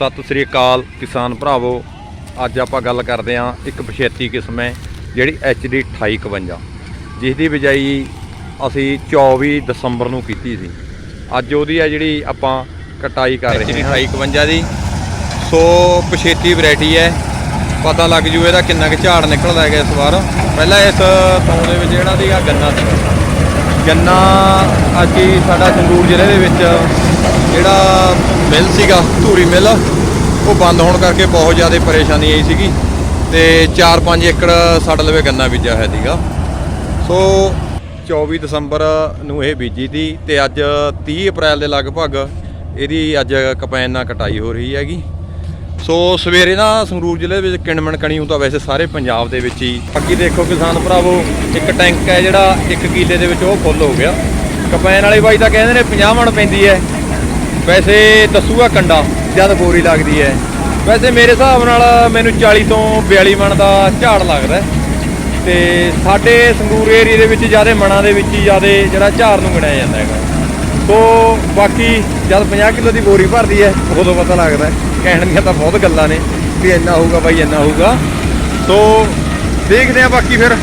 ਸਤਿ ਸ੍ਰੀ ਅਕਾਲ ਕਿਸਾਨ ਭਰਾਵੋ। ਅੱਜ ਆਪਾਂ ਗੱਲ ਕਰਦੇ ਆਂ ਇੱਕ ਪਛੇਤੀ ਕਿਸਮ ਹੈ ਜਿਹੜੀ HD 2851 ਜਿਸ ਦੀ ਬਿਜਾਈ ਅਸੀਂ 24 ਦਸੰਬਰ ਨੂੰ ਕੀਤੀ ਸੀ। ਅੱਜ ਉਹਦੀ ਆ ਜਿਹੜੀ ਆਪਾਂ ਕਟਾਈ ਕਰ ਰਹੇ ਹਾਂ। 2851 ਦੀ। ਸੋ ਪਛੇਤੀ ਵੈਰਾਈਟੀ ਹੈ। ਪਤਾ ਲੱਗ ਜੂ ਇਹਦਾ ਕਿੰਨਾ ਕੁ ਝਾੜ ਨਿਕਲਦਾ ਹੈਗਾ ਇਸ ਵਾਰ। ਪਹਿਲਾਂ ਇਸ ਤੌਂ ਦੇ ਵਿੱਚ ਜਿਹੜਾ ਸੀਗਾ ਗੰਨਾ ਸੀ। ਗੰਨਾ ਅੱਜ ਸਾਡਾ ਸੰਗਰੂਰ ਜ਼ਿਲ੍ਹੇ ਦੇ ਵਿੱਚ ਜਿਹੜਾ ਮਿਲ ਸੀਗਾ, ਧੂਰੀ ਮਿਲ, ਉਹ ਬੰਦ ਹੋਣ ਕਰਕੇ ਬਹੁਤ ਜ਼ਿਆਦਾ ਪਰੇਸ਼ਾਨੀ ਆਈ ਸੀਗੀ ਤੇ 4-5 ਏਕੜ ਸਾਡੇ ਲਵੇ ਗੰਨਾ ਬੀਜਿਆ ਹੋਇਆ ਸੀਗਾ। ਸੋ 24 ਦਸੰਬਰ ਨੂੰ ਇਹ ਬੀਜੀ ਦੀ ਤੇ ਅੱਜ 30 ਅਪ੍ਰੈਲ ਦੇ ਲਗਭਗ ਇਹਦੀ ਅੱਜ ਕਪੈਨ ਨਾਲ ਕਟਾਈ ਹੋ ਰਹੀ ਹੈਗੀ। ਸੋ ਸਵੇਰੇ ਨਾ ਸੰਗਰੂਰ ਜ਼ਿਲ੍ਹੇ ਦੇ ਵਿੱਚ ਕਿਣਮਣ ਕਣੀ ਹੁੰਦਾ ਵੈਸੇ ਸਾਰੇ ਪੰਜਾਬ ਦੇ ਵਿੱਚ ਹੀ। ਅੱਗੇ ਦੇਖੋ ਕਿਸਾਨ ਭਰਾਵੋ, ਇੱਕ ਟੈਂਕ ਹੈ ਜਿਹੜਾ 1 ਕਿੱਲੇ ਦੇ ਵਿੱਚ ਉਹ ਫੁੱਲ ਹੋ ਗਿਆ। ਕਪੈਨ ਵਾਲੇ ਬਾਈ ਤਾਂ ਕਹਿੰਦੇ ਨੇ 50 ਮਣ ਪੈਂਦੀ ਹੈ। ਵੈਸੇ ਦੱਸੂਗਾ ਕੰਡਾ ਜਦ ਬੋਰੀ ਲੱਗਦੀ ਹੈ। ਵੈਸੇ ਮੇਰੇ ਹਿਸਾਬ ਨਾਲ ਮੈਨੂੰ 40 ਤੋਂ 42 ਮਣ ਦਾ ਝਾੜ ਲੱਗਦਾ ਹੈ। ਤੇ ਸਾਡੇ ਸੰਗਰੂਰ ਏਰੀਆ ਦੇ ਵਿੱਚ ਜ਼ਿਆਦਾ ਮਣਾਂ ਦੇ ਵਿੱਚ ਹੀ ਜ਼ਿਆਦਾ ਜਿਹੜਾ ਝਾੜ ਨੂੰ ਗਿਣਿਆ ਜਾਂਦਾ ਹੈਗਾ। ਸੋ ਬਾਕੀ ਜਦ 50 ਕਿਲੋ ਦੀ ਬੋਰੀ ਭਰਦੀ ਹੈ, ਉਦੋਂ ਪਤਾ ਲੱਗਦਾ ਕਹਿਣ ਦੀਆਂ ਤਾਂ ਬਹੁਤ ਗੱਲਾਂ ਨੇ ਵੀ ਇੰਨਾ ਹੋਊਗਾ ਬਾਈ, ਇੰਨਾ ਹੋਊਗਾ। ਸੋ ਦੇਖਦੇ ਆ ਬਾਕੀ ਫਿਰ।